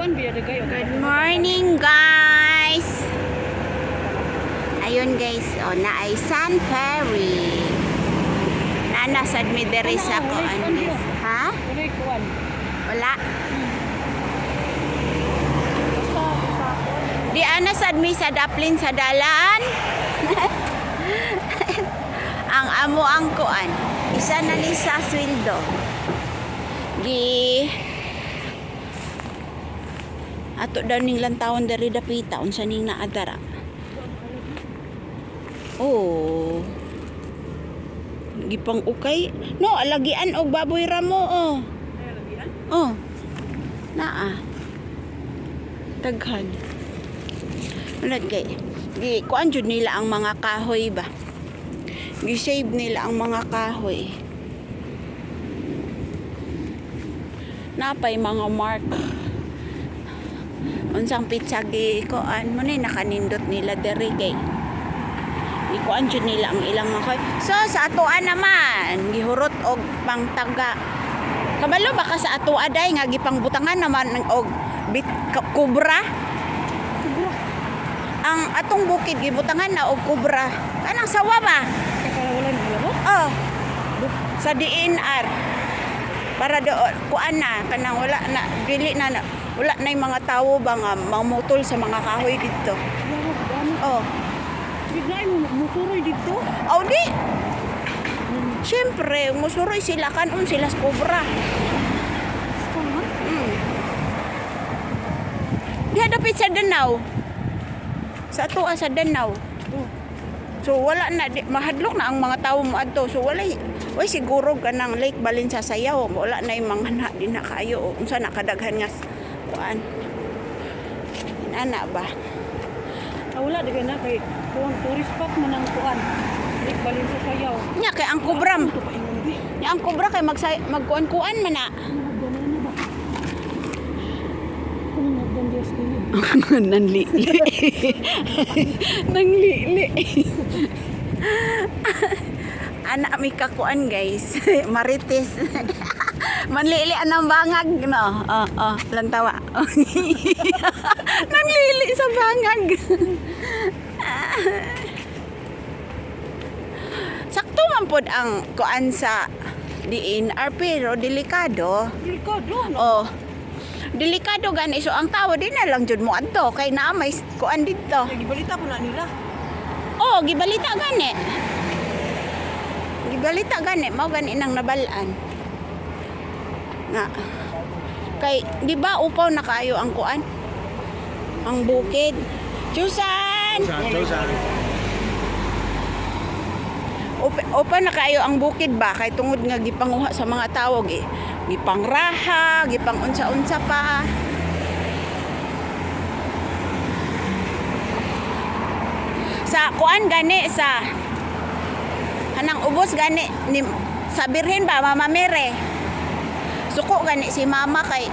Good morning, guys! Ayun, guys. O, na ay Sun Ferry. Nanasad mi dere sa ko. Ano, guys. Ha? Wala kuan. Wala. Basta basta kuan. Di anasad mi sa daplin sa dalan. ang amo ang kuan. Isa na ni sa sweldo. Gi Ato daw ning lantawon diri dapita unsa ning naadara. Oh. Gipang ukay. No, alagian og baboy ramo oh. Lagian. Oh. Naa. Daghan. Unad kay gi kuan jud nila ang mga kahoy ba. Gi-save nila ang mga kahoy. Napay mga mark. Unsang pizza gi kuan mo ni nakanindot nila dere kay. Ikuan jud nila ang ilang mga kahoy. So sa atoan naman gihurot og pangtaga Kabalo baka sa ato aday nga gipangbutangan naman ng og bit kubra. Ang atong bukid gibutangan na og kubra. Kanang sawa ba? Ni laro. Oh. Sa DNR. Para do kuan na kanang wala na dili na, na wala na yung mga tawo ba nga mamutol sa mga kahoy dito. Oh. Biglain mo musuroy dito. Oh di. Siyempre, musuroy sila kanon sila sa man. Mm. Diha dapit sa Danau. Sa atoa sa Danau. Oh. So wala na di, mahadlok na ang mga tawo mo adto. So wala way siguro kanang Lake Balinsa sayaw. Wala na yung mga na di na kayo. Unsa na kadaghan nga kuan. Ana ba? Ah, wala na kay kuan tourist spot man ang kuan. Lik balin sa sayaw. Nya kay ang bi. Nya ang kubra kay magsay magkuan-kuan man na. Nanlili. Nanglili. Anak mi kakuan guys. Marites. Manlili anang bangag no. Oh, oh, lantawa. Nanlili sa bangag. Sakto man pod ang kuan sa DNR pero delikado. Delikado no. Oh. Delikado gani so ang tawo din na lang jud mo adto kay naa may kuan dito. Lagi balita po na nila. Oh, gibalita gani. Gibalita gani mao gani nang nabalaan. Nga. Kay di ba upaw na kayo ang kuan? Ang bukid. Susan. Upa, upa na kayo ang bukid ba kay tungod nga gipanguha sa mga tawo gi gipangraha, gipangunsa-unsa pa. Sa kuan gani sa kanang ubos gani ni sa birhen ba Mama Mere. Suko gani si Mama kay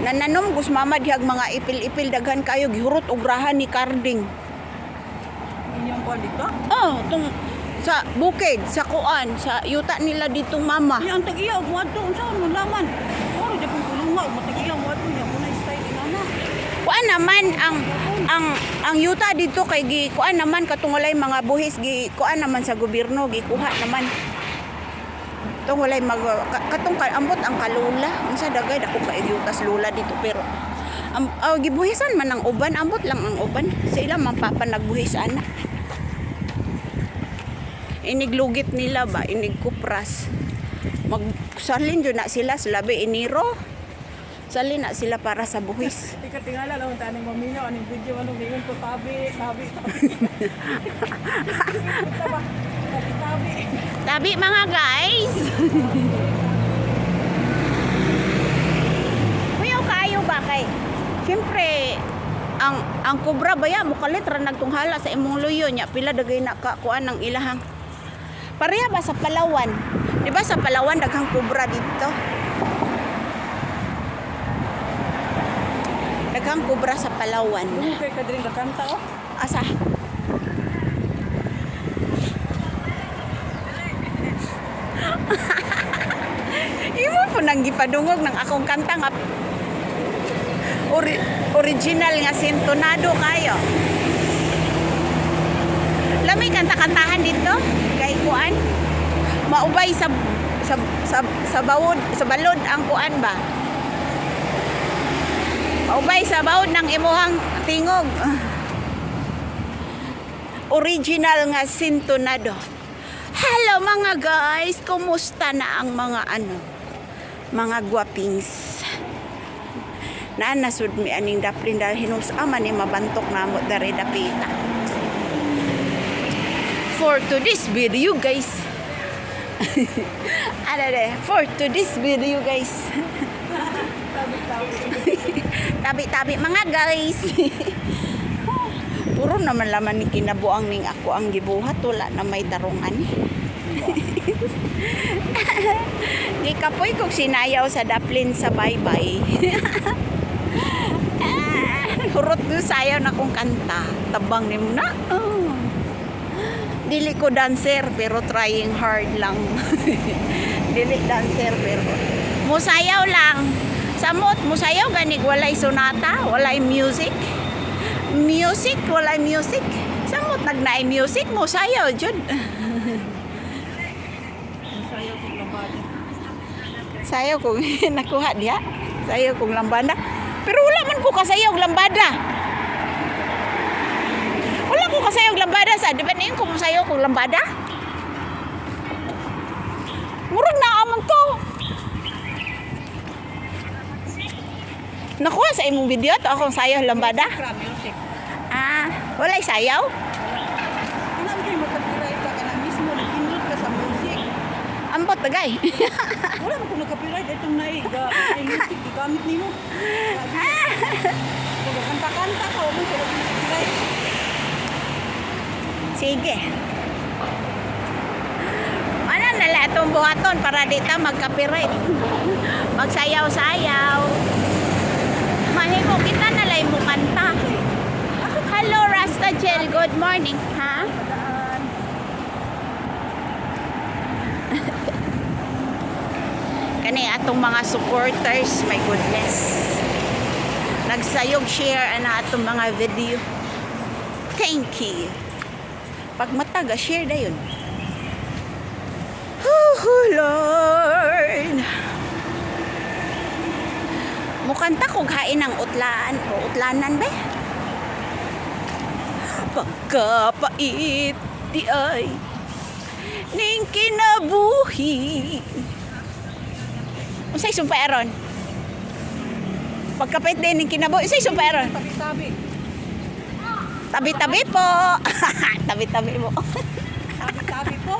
nananom gus Mama dihag mga ipil-ipil daghan kayo gihurot ugrahan ni Carding. Inyong kuan dito. Oh, tung sa bukid, sa kuan, sa yuta nila ditong mama. Iya ang tag-iya og mo adto unsa mo laman. Oro di pun kulunga og matag-iya mo adto niya muna style inana. Kuan naman ang ang ang yuta dito kay gi kuan naman katungolay mga buhis gi kuan naman sa gobyerno gi kuha naman. Tungolay mag ka- katong ka- ambot ang kalula. Unsa dagay dako ka yutas lula dito pero am uh, gibuhisan man ang uban ambot lang ang uban. Sa ila man papa nagbuhis ana. Iniglugit nila ba, inigkupras. Magsalin jud na sila sa labi iniro. Salin na sila para sa buhis. Ika tingala lang taning maminaw aning video anong gingon ko tabi tabi tabi. Tabi mga guys. Kuyaw kayo ba kay? Siyempre, ang ang kubra baya mukalit ra nagtunghala sa imong luyo nya pila dagay na ka kuan ng ilahang. Pareha ba sa Palawan? Di ba sa Palawan daghang kubra dito? Daghang kubra sa Palawan. Kay kadring kakanta oh. Asa? Imo po nang gipadungog ng akong kanta nga ori- original nga sintonado kayo. Lamay kanta-kantahan dito kay kuan. Maubay sa sa sa, sa bawod sa balod ang kuan ba? Maubay sa bawod ng imuhang tingog. Original nga sintonado. Hello mga guys, kumusta na ang mga ano? Mga guwapings. Na nasud mi aning daplin dahil hinus ama ni mabantok na mo dari dapita. For to this video guys. ano de, for to this video guys. Tabi-tabi mga guys. Puro naman laman ni kinabuang ning ako ang gibuhat wala na may tarungan. Di kapoy kog sinayaw sa daplin sa baybay. Hurot do sayaw na kong kanta. Tabang ni mo na. Oh. Dili ko dancer pero trying hard lang. Dili dancer pero musayaw lang. Samot musayaw ganig walay sonata, walay music. Music, walay music. Samot nagnaay music mo sayaw jud. Sayo kong nakuha diya. Sayaw kong lambada. Pero wala man ko kasayaw og lambada. Wala ko kasayaw og lambada sa di ba niyo kung sayaw kong lambada? Murag na amon to. Nakuha sa imong video to akong sayaw lambada. Music. Ah, walay sayaw? Alam kayo magka-copyright ka ka na mismo. Nag-inload ka sa music. Ambot tagay. Wala mo kung nag-copyright. Itong nai. Ga, ay music. Gigamit nimo. Kung kanta-kanta ka. Wala mo kung nag-copyright. Sige. Ano nala itong buhaton para di ta magkapirit. Magsayaw-sayaw. Mahimo kita nalay mo kanta. Hello Rasta Gel, good morning. Ha? Kani atong mga supporters, my goodness. Nagsayog share ana atong mga video. Thank you. Pag mataga, share na yun. Oh, Lord. Mukanta kog hain ng utlaan o utlanan ba? Pagkapait di ay ning kinabuhi. Unsay sumpa aron? Pagkapait din ning kinabuhi. Unsay sumpa aron? Tabi-tabi. Tabi-tabi po. Tabi-tabi po. Tabi-tabi po.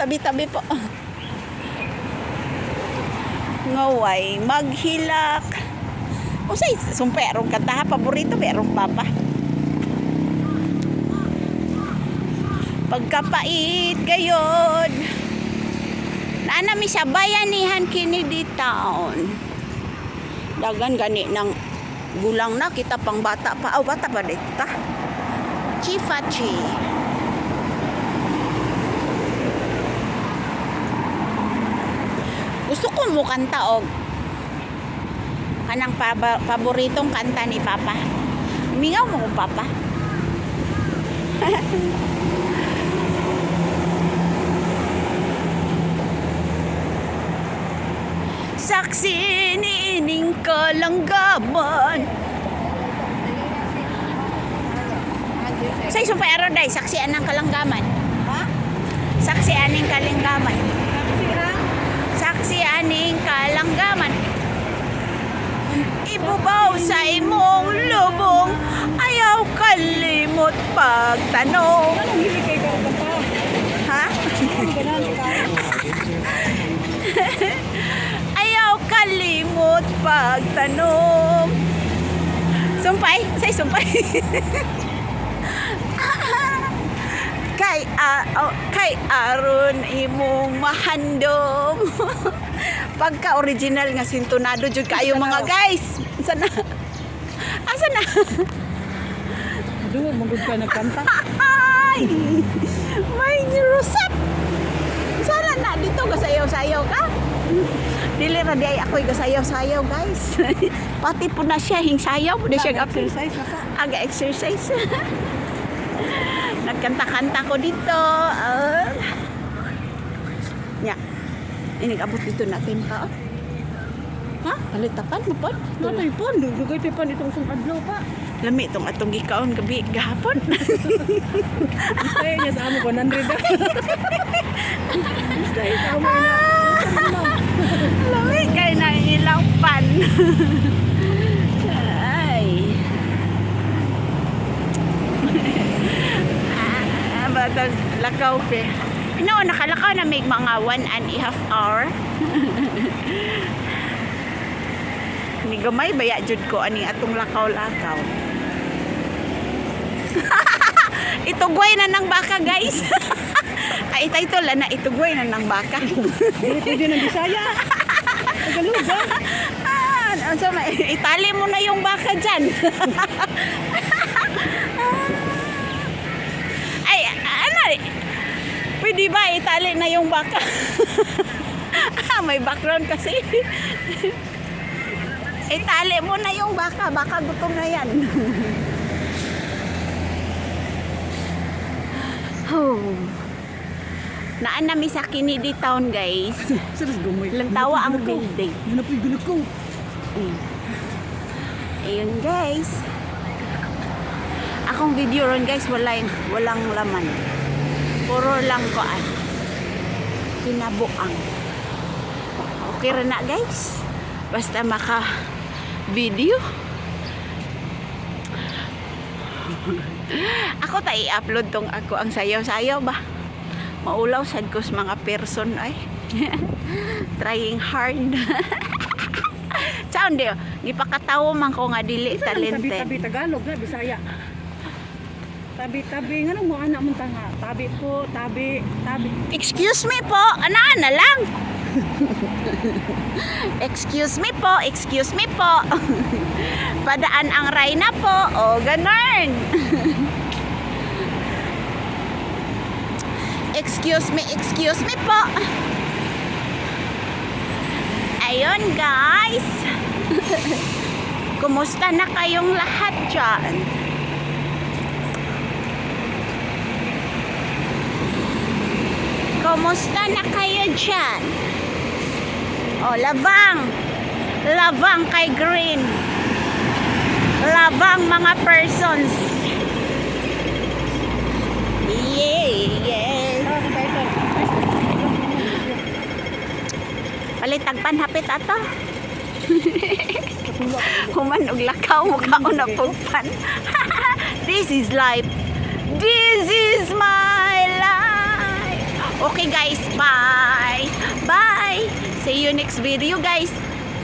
Tabi-tabi po. Ngaway, maghilak. O say, sumperong kanta ha, paborito, merong papa. Pagkapait gayod. Naanami sa bayanihan kini di taon. Dagan gani ng gulang na kita pang bata pa. Oh, bata pa dito. Chifachi. Gusto ko mo kanta og kanang paba, paboritong kanta ni Papa. Mingaw mo Papa. Saksi ni ining kalanggaman. Sa isang pa aron day, saksi anang kalanggaman. Ha? Saksi aning kalanggaman. Saksi aning kalanggaman. Ibubaw sa imong lubong, ayaw kalimot pagtanong. Ha? Ayaw kalimot pagtanong. Sumpay? Say sumpay. kay a oh, kay aron imong mahandom. Pagka original nga sintonado jud kayo mga guys. Sana? Asa na? Dugo, magod ka nagkanta. Ay! May nirusap! Sana na dito ka sayaw-sayaw ka. Dili ra di ay ako'y gasayaw-sayaw, guys. Pati po na siya, hing sayaw po na siya gapil. Exercise na ka. Exercise. Nagkanta-kanta ko dito. Uh, nya. Inigabot dito natin ka. Ha? Palitapan mo po? Natay po, dugay pa nitong isang adlaw pa. Lami itong atong gikaon gabi gahapon. Gusto niya sa amo 100 na. Gusto niya sa amo na. Lami kay na ilang pan. Ay. Batang lakaw pe. No, nakalakaw na may mga one and a half hour. Ni gamay baya jud ko ani atong lakaw-lakaw. Itugway na ng baka, guys. Ay, title na itugway na ng baka. Dili pwede ng Bisaya. Tagalog ah. Ah, ano itali mo na yung baka dyan. Ay, ano? Pwede ba itali na yung baka? ah, may background kasi. itali mo na yung baka. Baka gutom na yan. oh. Naan nami sa Kennedy Town, guys. Serius gumoy. Lantawa ang building. Yun na po yung ko. Mm. Ayun guys. Akong video ron guys, walang, walang laman. Puro lang ko ay kinabuang. Okay rin na guys. Basta maka video. ako ta i-upload tong ako ang sayaw-sayaw ba. Maulaw sad ko sa mga person ay. Trying hard. Sound di, gipakatawo man ko nga dili Tabi-tabi talented. Tagalog na Bisaya. Tabi-tabi nga mo anak mo tanga. Tabi po, tabi, tabi. Excuse me po, ana-ana lang. excuse me po, excuse me po. Padaan ang Rayna po. O, ganun. excuse me, excuse me po. Ayun, guys. Kumusta na kayong lahat dyan? Kumusta na kayo dyan? O, labang. Labang kay Green. Labang mga persons. Yeah, yeah. Ah. Palitag panhapit ato. Human og lakaw mo kaon na pugpan. This is life. This is my. Okay guys, bye. Bye. See you next video guys.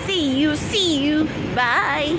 See you, see you. Bye.